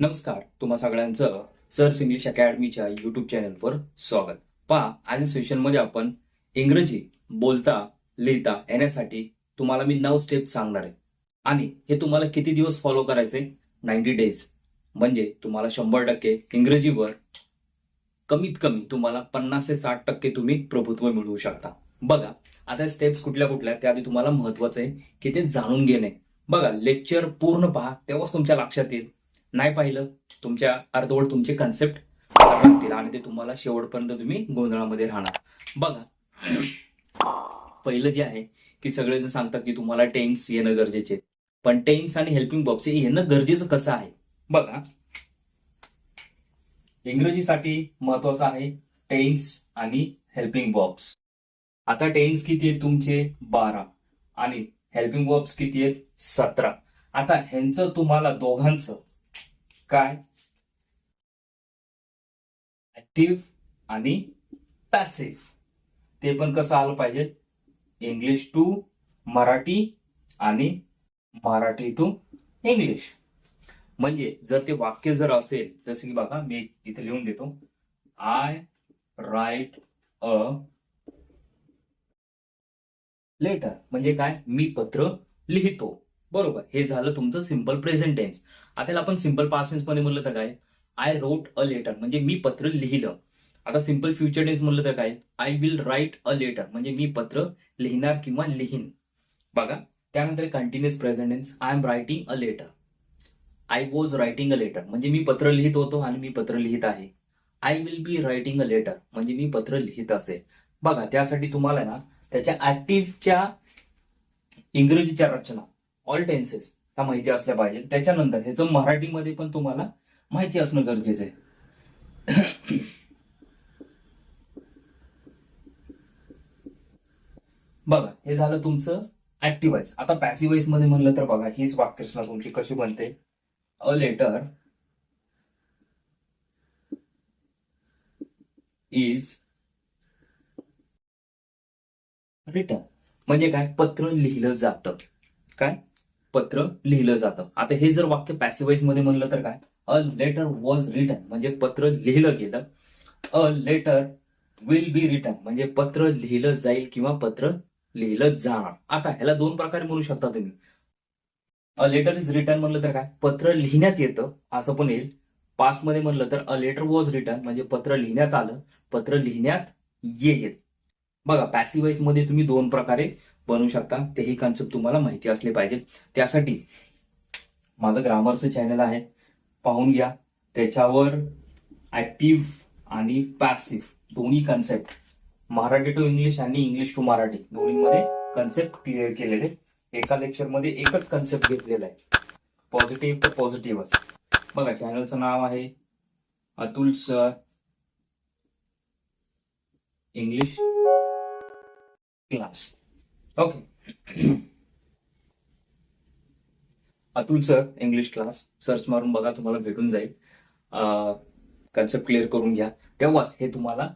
नमस्कार तुम्हा सगळ्यांचं सर्स इंग्लिश अकॅडमीच्या युट्यूब चॅनलवर स्वागत. पहा आज सेशनमध्ये आपण इंग्रजी बोलता लिहिता येण्यासाठी तुम्हाला मी नऊ स्टेप सांगणार आहे. आणि हे तुम्हाला किती दिवस फॉलो करायचे? नाईन्टी डेज म्हणजे तुम्हाला शंभर टक्के इंग्रजीवर कमीत कमी तुम्हाला पन्नास ते साठ टक्के तुम्ही प्रभुत्व मिळवू शकता. बघा आता स्टेप्स कुठल्या कुठल्या त्या आधी तुम्हाला महत्वाचं आहे की ते जाणून घेणे. बघा लेक्चर पूर्ण पहा तेव्हाच तुमच्या लक्षात येईल. नाही पाहिलं तुमच्या अर्धवट तुमचे कन्सेप्ट राहतील आणि ते तुम्हाला शेवटपर्यंत तुम्ही गोंधळामध्ये राहणार. बघा पहिलं जे आहे की सगळेजण सांगतात की तुम्हाला टेन्स येणं गरजेचे आहे. पण टेन्स आणि हेल्पिंग बॉक्स हे येणं गरजेचं कसं आहे? बघा इंग्रजीसाठी महत्वाचं आहे टेन्स आणि हेल्पिंग बॉक्स आता टेन्स किती आहेत तुमचे? बारा. आणि हेल्पिंग बॉक्स किती आहेत? सतरा. आता ह्यांचं तुम्हाला दोघांचं काय? ऍक्टिव्ह आणि पॅसिव्ह ते पण कसं आलं पाहिजे? इंग्लिश टू मराठी आणि मराठी टू इंग्लिश म्हणजे जर ते वाक्य जर असेल जसं की बघा मी इथे लिहून देतो. आय राईट अ लेटर म्हणजे काय? मी पत्र लिहितो. बरोबर. हे झालं तुमचं सिंपल प्रेझेंट टेन्स आता आपण सिंपल पास्ट टेन्समध्ये म्हणलं तर काय? आय रोट अ लेटर म्हणजे मी पत्र लिहिलं. आता सिंपल फ्युचर टेन्स म्हणलं तर काय? I will write a letter म्हणजे मी पत्र लिहिणार किंवा लिहीन. बघा. त्यानंतर continuous present tense I am writing a letter I was writing a letter म्हणजे मी पत्र लिहित होतो आणि मी पत्र लिहित आहे. I will be writing a letter म्हणजे मी पत्र लिहित असेल. बघा त्यासाठी तुम्हाला ना त्याच्या ऍक्टिव्हच्या इंग्रजीच्या रचना ऑल टेन्सेस ह्या माहिती असल्या पाहिजे. त्याच्यानंतर ह्याचं मराठीमध्ये पण तुम्हाला माहिती असणं गरजेचं आहे. बघा हे झालं तुमचं ऍक्टिव्ह आता पॅसिव्हमध्ये म्हणलं तर बघा हीच वाक्यरचना तुमची कशी बनते? अ लेटर इज रिटर्न म्हणजे काय? पत्र लिहिलं जातं. काय? पत्र लिहिलं जातं. आता हे जर वाक्य पॅसिवाईजमध्ये म्हणलं तर काय? अ लेटर वॉज रिटन म्हणजे पत्र लिहिलं गेलं. A letter will be written म्हणजे पत्र लिहिलं जाईल किंवा पत्र लिहिलं जाणार. आता ह्याला दोन प्रकारे म्हणू शकता तुम्ही. अ लेटर इज रिटर्न म्हणलं तर काय? पत्र लिहिण्यात येतं. असं पण येईल. पास्टमध्ये म्हणलं तर अ लेटर वॉज रिटर्न म्हणजे पत्र लिहिण्यात आलं. पत्र लिहिण्यात येईल. बघा पॅसिवाईजमध्ये तुम्ही दोन प्रकारे बनवू शकता. तेही कन्सेप्ट तुम्हाला माहिती असले पाहिजे. त्यासाठी माझं ग्रामरचं चॅनल आहे. पाहून घ्या. त्याच्यावर ऍक्टिव्ह आणि पॅसिव्ह दोन्ही कन्सेप्ट मराठी टू इंग्लिश आणि इंग्लिश टू मराठी दोन्हीमध्ये कन्सेप्ट क्लिअर केलेले. एका लेक्चरमध्ये एकच कन्सेप्ट घेतलेला आहे. पॉझिटिव्ह तर पॉझिटिव्हच बघा चॅनलचं नाव आहे Atul sir English class okay Atul sir English class search मारून बघा तुम्हाला भेटून जाईल. कन्सेप्ट क्लिअर करून घ्या. तेव्हाच हे तुम्हाला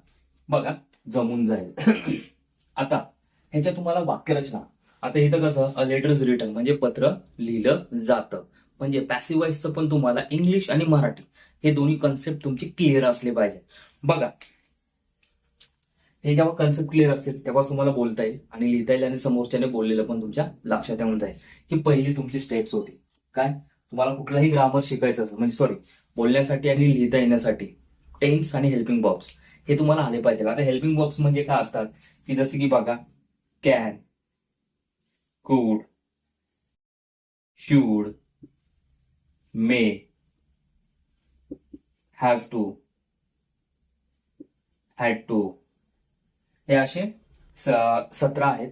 बघा जमून जाईल. आता ह्याच्या तुम्हाला वाक्यरचना. आता इथं कसं अ लेटर इज रिटर्न म्हणजे पत्र लिहिलं जातं. म्हणजे पॅसिवाईजचं पण तुम्हाला इंग्लिश आणि मराठी हे दोन्ही कन्सेप्ट तुमचे क्लिअर असले पाहिजे. बघा हे जेव्हा कन्सेप्ट क्लिअर असतील तेव्हाच तुम्हाला बोलता येईल आणि लिहिता येईल आणि समोरच्याने बोललेलं पण तुमच्या लक्षात येऊन जाईल ही पहिली तुमची स्टेप्स होती. काय? तुम्हाला कुठलाही ग्रामर शिकायचं असेल म्हणजे सॉरी बोलण्यासाठी आणि लिहिता येण्यासाठी टेन्स आणि हेल्पिंग बॉक्स हे तुम्हाला आले पाहिजे. आता हेल्पिंग बॉक्स म्हणजे काय असतात? की जसे की बघा can could should may have to had to हे असे सतरा आहेत.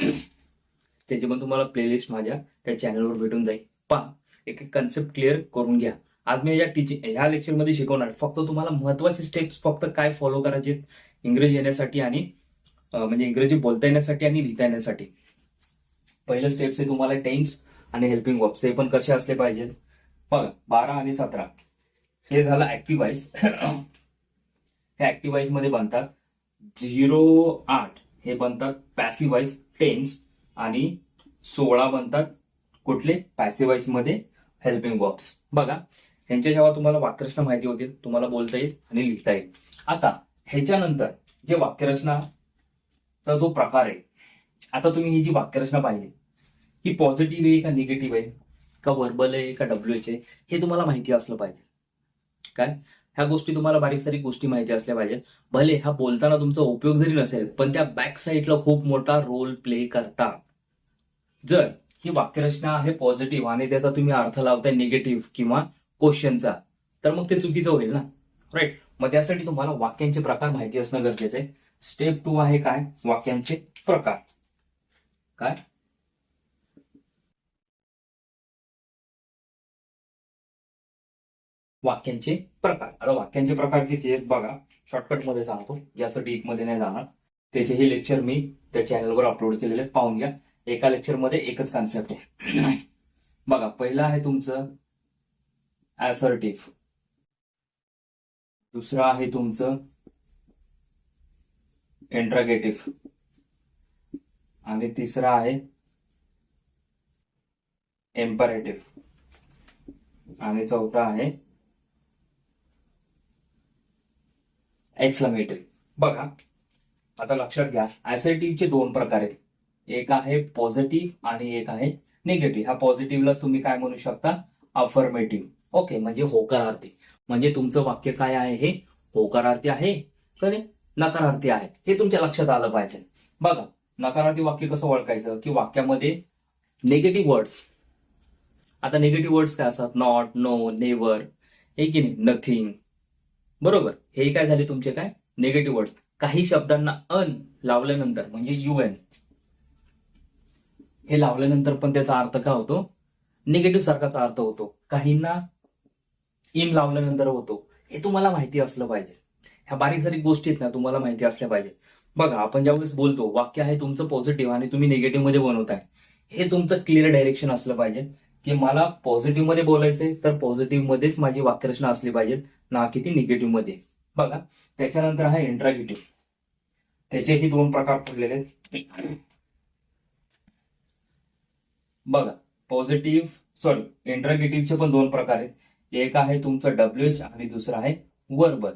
त्याची पण तुम्हाला प्लेलिस्ट माझ्या त्या चॅनलवर भेटून जाईल. पहा एक एक कन्सेप्ट क्लिअर करून घ्या. आज मी या टीचिंग ह्या लेक्चरमध्ये शिकवणार. फक्त तुम्हाला महत्त्वाचे स्टेप्स फक्त काय फॉलो करायचे इंग्रजी येण्यासाठी आणि म्हणजे इंग्रजी बोलता येण्यासाठी आणि लिहिता येण्यासाठी. पहिलं स्टेप्स आहे तुम्हाला टेन्स आणि हेल्पिंग वर्ब्स ते पण कसे असले पाहिजेत. बघा बारा आणि सतरा. हे झालं ऍक्टिव्हाइज हे ऍक्टिव्हाइजमध्ये बनतात. झिरो आठ हे बनतात पॅसिवाईज टेन्स आणि सोळा बनतात कुठले? पॅसिवाईजमध्ये हेल्पिंग वर्ब्स. बघा ह्यांच्या जेव्हा तुम्हाला वाक्यरचना माहिती होतील तुम्हाला बोलता येईल आणि लिहिता येईल. आता ह्याच्यानंतर जे वाक्यरचनाचा जो प्रकार आहे आता तुम्ही ही जी वाक्यरचना पाहिली ही पॉझिटिव्ह आहे का निगेटिव्ह आहे? का वर्बल आहे का डब्ल्यू एच आहे? हे तुम्हाला माहिती असलं पाहिजे. काय? ह्या गोष्टी तुम्हाला बारीक सारीक गोष्टी माहिती असल्या पाहिजे भले हा बोलताना तुमचा उपयोग जरी नसेल पण त्या बॅक साईडला खूप मोठा रोल प्ले करतात जर ही वाक्यरचना आहे पॉझिटिव्ह आणि त्याचा तुम्ही अर्थ लावताय निगेटिव्ह किंवा क्वेश्चनचा तर मग ते चुकीचं होईल ना? राईट मग त्यासाठी तुम्हाला वाक्यांचे प्रकार माहिती असणं गरजेचं आहे. स्टेप टू आहे काय? वाक्यांचे प्रकार. काय? वाक्यांचे प्रकार. आता वाक्यांचे प्रकार किती आहेत बघा. शॉर्टकटमध्ये सांगतो. जास्त डीपमध्ये नाही जाणार. त्याचे हे लेक्चर मी त्या चॅनलवर अपलोड केलेले आहेत. पाहून घ्या. एका लेक्चरमध्ये एकच कॉन्सेप्ट आहे. बघा पहिलं आहे तुमचं ऍसर्टिव्ह दुसरं आहे तुमचं इंट्रागेटिव्ह आणि तिसरा आहे एम्परेटिव्ह आणि चौथा आहे एक्सलमेटिव्ह बघा. आता लक्षात घ्या. ऍसिडिटीचे दोन प्रकार आहेत. एक आहे पॉझिटिव्ह आणि एक आहे निगेटिव्ह ह्या पॉझिटिव्हलाच तुम्ही काय म्हणू शकता? अफर्मेटिव्ह ओके म्हणजे होकारार्थी. म्हणजे तुमचं वाक्य काय आहे हे? होकारार्थी आहे का नकारार्थी आहे. हे तुमच्या लक्षात आलं पाहिजे. बघा नकारार्थी वाक्य कसं ओळखायचं? की वाक्यामध्ये निगेटिव्ह वर्ड्स आता निगेटिव्ह वर्ड्स काय असतात? नॉट नो नेवर हे की नाही? नथिंग बरोबर. हे काय झाले तुमचे काय? निगेटिव्ह वर्ड्स काही शब्दांना अन लावल्यानंतर म्हणजे यू एन हे लावल्यानंतर पण त्याचा अर्थ काय होतो? निगेटिव्ह सारखाचा अर्थ होतो. काहींना इम लावल्यानंतर होतो. हे तुम्हाला माहिती असलं पाहिजे. ह्या बारीक सारीक गोष्टी आहेत ना तुम्हाला माहिती असल्या पाहिजे. बघा आपण ज्यावेळेस बोलतो वाक्य आहे तुमचं पॉझिटिव्ह आणि तुम्ही निगेटिव्हमध्ये बनवताय. हे तुमचं क्लिअर डायरेक्शन असलं पाहिजे. की मला पॉझिटिव्हमध्ये बोलायचंय तर पॉझिटिव्ह मध्येच माझी वाक्यरचना असली पाहिजेत ना की ती निगेटिव्हमध्ये. बघा त्याच्यानंतर आहे इंट्रागेटिव्ह त्याचेही दोन प्रकार पडलेले आहेत. बघा पॉझिटिव्ह सॉरी इंट्रागेटिव्हचे पण दोन प्रकार आहेत. एक आहे तुमचं डब्ल्यू एच आणि दुसरं आहे वर्बल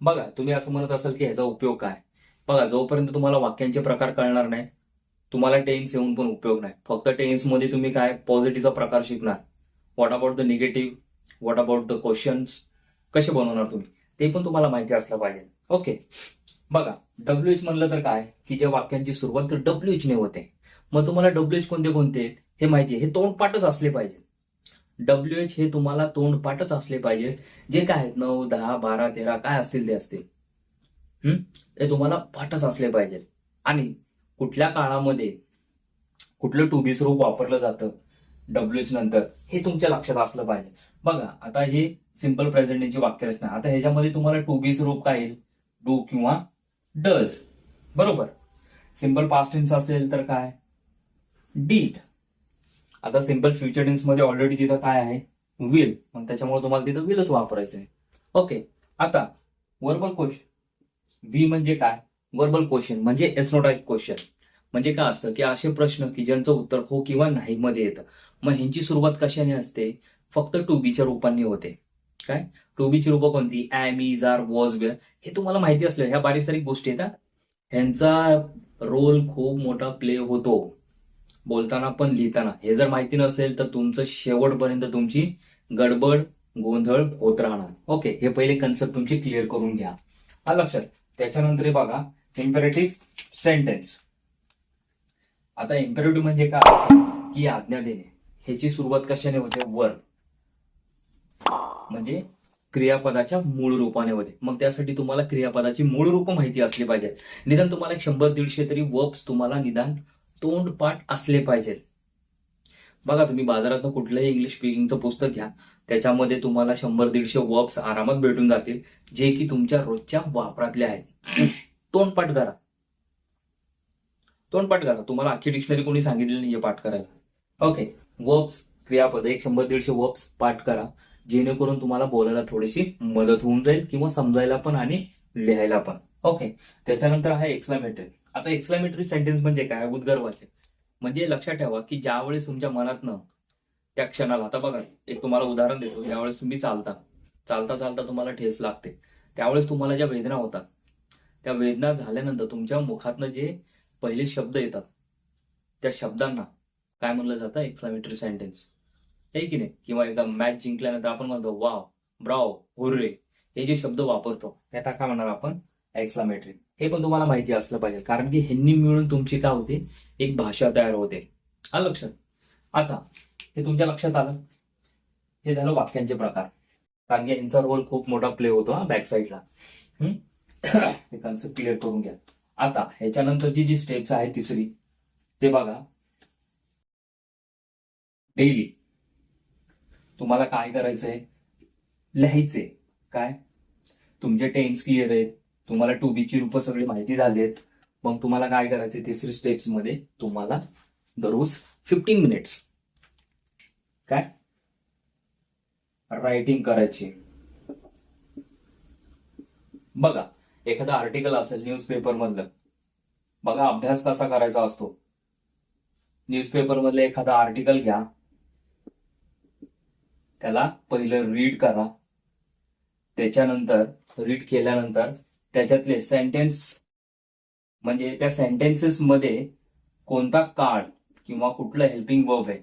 बघा तुम्ही असं म्हणत असाल की ह्याचा उपयोग काय? बघा जोपर्यंत तुम्हाला वाक्यांचे प्रकार कळणार नाही तुम्हाला टेन्स येऊन पण उपयोग नाही. फक्त टेन्समध्ये तुम्ही काय पॉझिटिव्हचा प्रकार शिकणार. What about the negative what about the questions कसे बनवणार तुम्ही? ते पण तुम्हाला माहिती असलं पाहिजे. ओके बघा डब्ल्यू एच म्हणलं तर काय? की ज्या वाक्यांची सुरुवात तर डब्ल्यू एच ने होते. मग तुम्हाला डब्ल्यू एच कोणते कोणते आहेत? हे माहिती आहे. हे तोंडपाठच असले पाहिजे. डब्ल्यू एच हे तुम्हाला तोंडपाठच असले पाहिजे. जे काय आहेत? नऊ दहा बारा तेरा काय असतील ते असतील. हम्म? ते तुम्हाला पाठच असले पाहिजे. आणि कुठल्या काळामध्ये कुठलं टू बी स्वरूप वापरलं जातं डब्ल्यू एच नंतर हे तुमच्या लक्षात असलं पाहिजे. बघा आता हे सिंपल प्रेझेंटेची वाक्यरचना आता ह्याच्यामध्ये तुम्हाला टू बी स्वरूप काय येईल? डू किंवा डज. बरोबर? सिंपल पास्ट टेन्स असेल तर काय? डीड आता सिंपल फ्युचर टेन्समध्ये ऑलरेडी तिथं काय आहे? विल मग त्याच्यामुळे तुम्हाला तिथं विलच वापरायचं आहे. ओके आता वर्बल क्वेश्चन व्ही म्हणजे काय? वर्बल क्वेश्चन म्हणजे एसनोटाईप क्वेश्चन म्हणजे काय असतं की असे प्रश्न की ज्यांचं उत्तर हो किंवा नाही मध्ये येतं. मग ह्यांची सुरुवात कशाने असते? फक्त टू बीच्या रूपांनी होते. काय? टू बीची रूपं कोणती? Am is are was were हे तुम्हाला माहिती असलं. ह्या बारीक सारीक गोष्टी आहेत ह्यांचा रोल खूप मोठा प्ले होतो. बोलताना पण लिहिताना. हे जर माहिती नसेल तर तुमचं शेवटपर्यंत तुमची गडबड गोंधळ होत राहणार. ओके हे पहिले कन्सेप्ट तुमची क्लिअर करून घ्या. हा लक्षात. त्याच्यानंतर बघा. इम्पेरेटिव्ह सेंटेन्स आता इम्पेरेटिव्ह म्हणजे काय? की आज्ञा देणे. ह्याची सुरुवात कशाने होते? वर म्हणजे क्रियापदाच्या मूळ रूपाने होते. मग त्यासाठी तुम्हाला क्रियापदाची मूळ रूप माहिती असली पाहिजे. निदान तुम्हाला एक शंभर दीडशे तरी वर्ब्स तुम्हाला निदान तोंडपाठ असले पाहिजेत. बघा तुम्ही बाजारातनं कुठलंही इंग्लिश स्पीकिंगचं पुस्तक घ्या. त्याच्यामध्ये तुम्हाला शंभर दीडशे वर्ब्स आरामात भेटून जातील. जे की तुमच्या रोजच्या वापरातले आहेत. तोंडपाठ करा. तोंडपाठ करा. तुम्हाला अख्खी डिक्शनरी कोणी सांगितली नाहीये पाठ करायला. ओके वर्ब्स क्रियापद एक शंभर दीडशे वर्ब्स पाठ करा. जेणेकरून तुम्हाला बोलायला थोडीशी मदत होऊन जाईल किंवा समजायला पण आणि लिहायला पण. ओके त्याच्यानंतर आहे एक्सक्लामेटरी आता एक्सक्लामेटरी सेंटेन्स म्हणजे काय? उद्गर्वाचे म्हणजे लक्षात ठेवा की ज्यावेळेस तुमच्या मनातनं त्या क्षणाला आता बघा एक तुम्हाला उदाहरण देतो. यावेळेस तुम्ही चालता चालता चालता तुम्हाला ठेस लागते. त्यावेळेस तुम्हाला ज्या वेदना होतात त्या वेदना झाल्यानंतर तुमच्या मुखातनं जे पहिले शब्द येतात. त्या शब्दांना काय म्हणलं जातं? एक्सक्लामेटरी सेंटेन्स हे की नाही? किंवा एका मॅच जिंकल्यानंतर आपण म्हणतो वाव ब्राव हुर्रे. हे जे शब्द वापरतो त्याला काय म्हणणार आपण? एक्सक्लामेटरी हे पण तुम्हाला माहिती असलं पाहिजे. कारण की ह्यांनी मिळून तुमची काय होते? एक भाषा तयार होते. आलं लक्षात? आता हे तुमच्या लक्षात आलं? हे झालं वाक्यांचे प्रकार. कारण की यांचा रोल खूप मोठा प्ले होतो हा बॅक साईडला हे कन्सेप्ट क्लिअर करून घ्या. आता ह्याच्यानंतरची जी स्टेप्स आहे तिसरी ते बघा. डेली तुम्हाला काय करायचंय? लिहायचे काय? तुमचे टेन्स क्लिअर आहेत. तुम्हाला टू बीची रूप सगळी माहिती झाली आहेत मग तुम्हाला काय करायचे तिसरी स्टेप्समध्ये तुम्हाला दररोज फिफ्टीन मिनिट्स काय? रायटिंग करायची. बघा. एखादा आर्टिकल असेल न्यूजपेपर मधलं बघा अभ्यास कसा करायचा असतो. न्यूजपेपर मधलं एखादा आर्टिकल घ्या. त्याला पहिलं रीड करा. त्याच्यानंतर रीड केल्यानंतर त्याच्यातले सेंटेन्स म्हणजे त्या सेंटेन्सेस मध्ये कोणता कार्ड किंवा कुठलं हेल्पिंग वर्ब आहे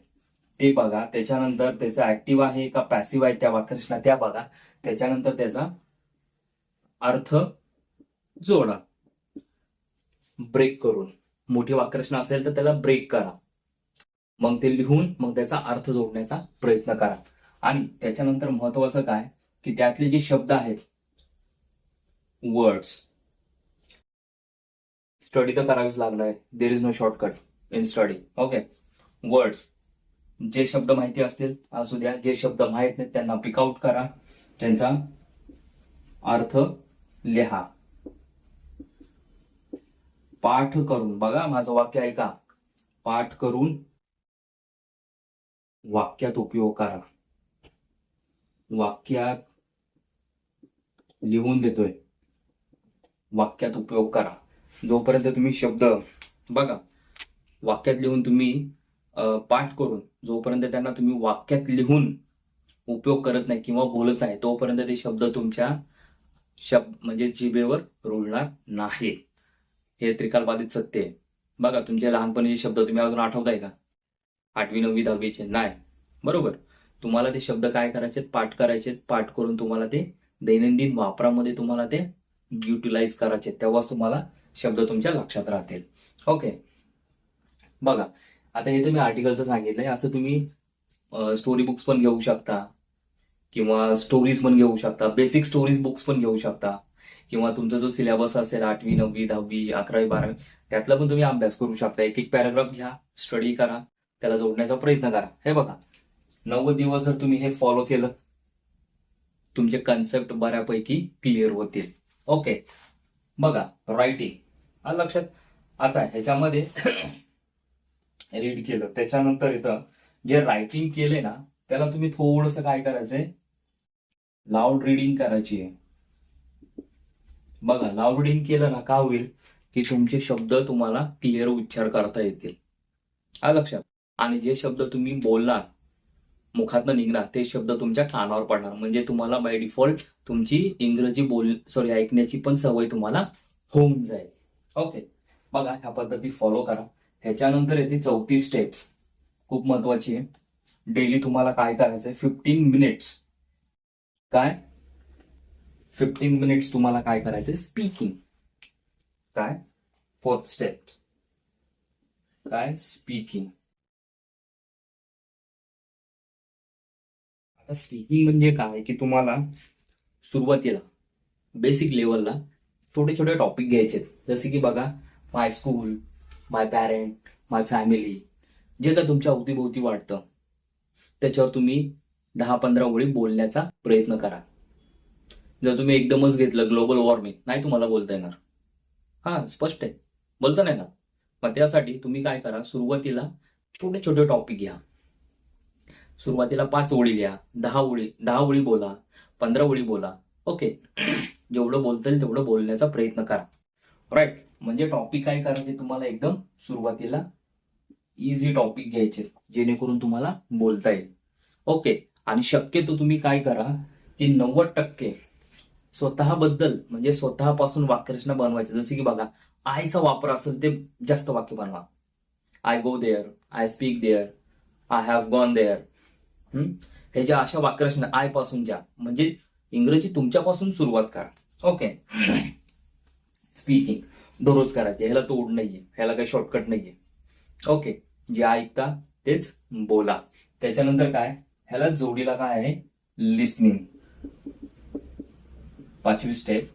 ते बघा. त्याच्यानंतर त्याचा ऍक्टिव्ह आहे का पॅसिव्ह आहे त्या वाक्यरचना त्या बघा. त्याच्यानंतर त्याचा अर्थ जोडा. ब्रेक करून. मोठी वाक्यरचना असेल तर त्याला ब्रेक करा. मग ते लिहून मग त्याचा अर्थ जोडण्याचा प्रयत्न करा. आणि त्याच्यानंतर महत्वाचं काय? की त्यातले जे शब्द आहेत वर्ड्स स्टडी तर करावीच लागणार आहे there is no shortcut in study okay words जे शब्द माहिती असतील असू द्या. जे शब्द माहीत नाहीत त्यांना पिकआउट करा. त्यांचा अर्थ लिहा. पाठ करून बघा माझं वाक्य ऐका. पाठ करून वाक्यात उपयोग करा. वाक्यात लिहून देतोय. वाक्यात उपयोग करा. जोपर्यंत तुम्ही शब्द बघा वाक्यात लिहून तुम्ही पाठ करून जोपर्यंत त्यांना तुम्ही वाक्यात लिहून उपयोग करत नाही किंवा बोलत नाही तोपर्यंत ते शब्द तुमच्या शब्द म्हणजे जिभेवर रुळणार नाही. हे त्रिकालबाधित सत्य आहे. बघा तुमचे लहानपणीचे शब्द तुम्ही अजून आठवताय का? आठवी नववी दहावीचे? नाही. बरोबर. तुम्हाला ते शब्द काय करायचे पाठ करायचे पाठ करून तुम्हाला ते दैनंदिन वापरामध्ये तुम्हाला ते युटिलाइज करायचे तेव्हाच तुम्हाला शब्द तुमच्या लक्षात राहतील. ओके बघा आता हे तुम्ही आर्टिकलचं सांगितलंय. असं तुम्ही स्टोरी बुक्स पण घेऊ शकता. किंवा स्टोरीज पण घेऊ शकता. बेसिक स्टोरीज बुक्स पण घेऊ शकता. किंवा तुमचा जो सिलेबस असेल आठवी नववी दहावी अकरावी बारावी त्यातला पण तुम्ही अभ्यास करू शकता. एक एक पॅराग्राफ घ्या स्टडी करा त्याला जोडण्याचा प्रयत्न करा. हे बघा नव्वद दिवस जर तुम्ही हे फॉलो केलं तुमचे कन्सेप्ट बऱ्यापैकी क्लिअर होतील. ओके बघा रायटिंग लक्षात आता ह्याच्यामध्ये रीड केलं. त्याच्यानंतर इथं जे रायटिंग केले ना त्याला तुम्ही थोडस काय करायचंय? लाऊड रिडिंग करायची आहे. बघा लाऊड केलं ना का होईल? की तुमचे शब्द तुम्हाला क्लिअर उच्चार करता येतील. हा लक्षात. आणि जे शब्द तुम्ही बोलणार मुखातनं निघणार ते शब्द तुमच्या कानावर पडणार. म्हणजे तुम्हाला बाय डिफॉल्ट तुमची इंग्रजी बोल सॉरी ऐकण्याची पण सवय तुम्हाला होऊन जाईल. ओके बघा ह्या पद्धती फॉलो करा. ह्याच्यानंतर येते चौथी स्टेप्स खूप महत्वाची आहे. डेली तुम्हाला काय करायचंय? फिफ्टीन मिनिट्स काय? फिफ्टीन मिनिट्स तुम्हाला काय करायचंय? स्पीकिंग काय? फोर्थ स्टेप काय? स्पीकिंग आता स्पीकिंग म्हणजे काय? की तुम्हाला सुरुवातीला बेसिक लेवलला छोटे छोटे टॉपिक घ्यायचे जसे की बघा my school my parent my family जे काय तुमच्या अवतीभोवती वाटतं त्याच्यावर तुम्ही दहा पंधरा ओळी बोलण्याचा प्रयत्न करा. जर तुम्ही एकदमच घेतलं ग्लोबल वॉर्मिंग नाही तुम्हाला बोलता येणार. हा स्पष्ट आहे. बोलता नाही ना मग त्यासाठी तुम्ही काय करा सुरुवातीला छोटे छोटे टॉपिक घ्या. सुरुवातीला पाच ओळी लिहा. दहा ओळी दहा ओळी बोला पंधरा ओळी बोला. ओके. जेवढं बोलता येईल तेवढं बोलण्याचा प्रयत्न करा. राईट म्हणजे टॉपिक काय करायचे तुम्हाला एकदम? सुरुवातीला इझी टॉपिक घ्यायचे जेणेकरून तुम्हाला बोलता येईल. ओके. आणि शक्यतो तुम्ही काय करा की नव्वद टक्के स्वतःबद्दल म्हणजे स्वतःपासून वाक्यरचना बनवायची. जसे की बघा आयचा वापर असेल ते जास्त वाक्य बनवा. I go there I speak there I have gone there हे? ज्या अशा वाक्यरचना आयपासून ज्या म्हणजे इंग्रजी तुमच्यापासून सुरुवात करा. ओके स्पीकिंग दररोज करायचे. ह्याला तोड नाहीये. ह्याला काही शॉर्टकट नाहीये. ओके जे ऐकता तेच बोला. त्याच्यानंतर काय? ह्याला जोडीला काय आहे? लिस्निंग पाचवी स्टेप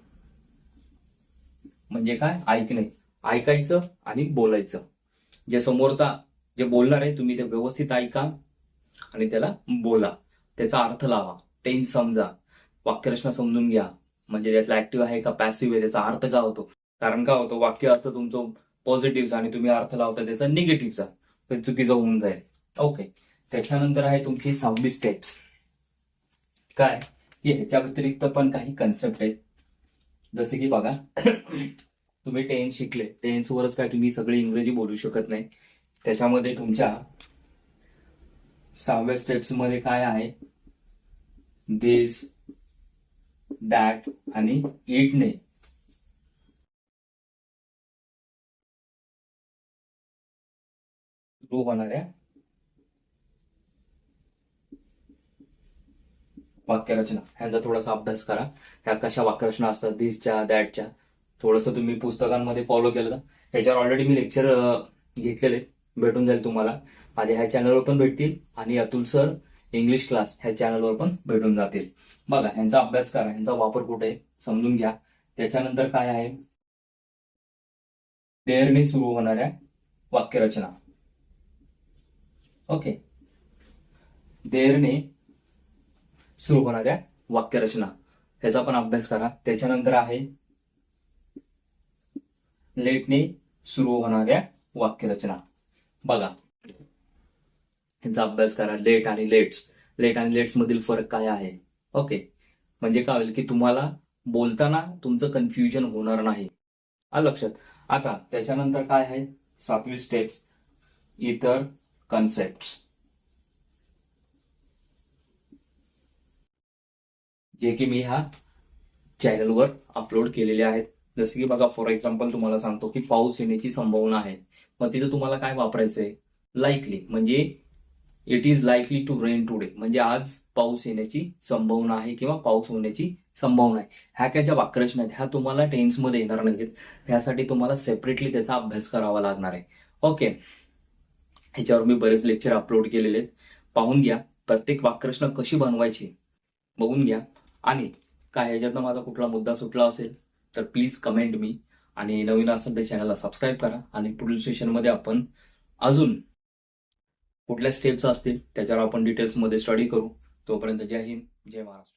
म्हणजे काय? ऐकणे. ऐकायचं आणि बोलायचं. जे समोरचा जे बोलणार आहे तुम्ही ते व्यवस्थित ऐका आणि त्याला बोला. त्याचा अर्थ लावा. टेन्स समजा. वाक्यरचना समजून घ्या. म्हणजे त्यातला ऍक्टिव्ह आहे का पॅसिव्ह आहे त्याचा अर्थ का होतो? कारण का होतो? वाक्य अर्थ तुमचं पॉझिटिव्हचा आणि तुम्ही अर्थ लावता त्याचा निगेटिव्हचा ते चुकीचं होऊन जाईल. ओके त्याच्यानंतर आहे तुमची सहावी स्टेप्स काय? ह्याच्या व्यतिरिक्त पण काही कन्सेप्ट आहेत. जसे की बघा तुम्ही टेन्स शिकले. टेन्सवरच काय तुम्ही सगळी इंग्रजी बोलू शकत नाही. त्याच्यामध्ये तुमच्या सहाव्या स्टेप्समध्ये काय आहे? दिस दॅट आणि इटने होणाऱ्या वाक्यरचना. ह्यांचा थोडासा अभ्यास करा. ह्या कशा वाक्यरचना असतात? दिसच्या दॅटच्या थोडंसं तुम्ही पुस्तकांमध्ये फॉलो केलं तर. ह्याच्यावर ऑलरेडी मी लेक्चर घेतलेले भेटून जाईल तुम्हाला. माझ्या ह्या चॅनलवर पण भेटतील आणि अतुल सर इंग्लिश क्लास ह्या चॅनलवर पण भेटून जातील. बघा ह्यांचा अभ्यास करा. ह्यांचा वापर कुठे समजून घ्या. त्याच्यानंतर काय आहे? देरने सुरू होणाऱ्या वाक्यरचना. ओके. देअरने सुरू होणाऱ्या वाक्यरचना. ह्याचा पण अभ्यास करा. त्याच्यानंतर आहे लेटने सुरू होणाऱ्या वाक्यरचना. बघा. ह्यांचा अभ्यास करा. लेट आणि लेट्स. लेट आणि लेट्स मधील फरक काय आहे? ओके. म्हणजे काय होईल की तुम्हाला बोलताना तुमचं कन्फ्युजन होणार नाही. लक्षात. आता त्याच्यानंतर काय आहे? सातवी स्टेप्स इतर कन्सेप्ट जे की मी ह्या चॅनलवर अपलोड केलेले आहेत. जसे की बघा फॉर एक्झाम्पल तुम्हाला सांगतो की पाऊस येण्याची संभावना आहे. मग तिथं तुम्हाला काय वापरायचं आहे लाईकली म्हणजे it is likely to rain today म्हणजे आज पाऊस येण्याची संभावना आहे किंवा पाऊस होण्याची संभावना आहे. ह्या काय ज्या वाक्यरचना आहेत ह्या तुम्हाला टेन्समध्ये येणार नाहीत. ह्यासाठी तुम्हाला सेपरेटली त्याचा अभ्यास करावा लागणार आहे. ओके ह्याच्यावर मी बरेच लेक्चर अपलोड केलेले आहेत. पाहून घ्या प्रत्येक वाक्यरचना कशी बनवायची? बघून घ्या. आणि काय ह्याच्यातनं माझा कुठला मुद्दा सुटला असेल तर प्लीज कमेंट मी आणि नवीन असेल तर चॅनलला सबस्क्राईब करा. आणि पुढील सेशनमध्ये आपण अजून कुठल्या स्टेप्स असतील त्याच्यावर आपण डिटेल्समध्ये स्टडी करू. तोपर्यंत जय हिंद जय महाराष्ट्र.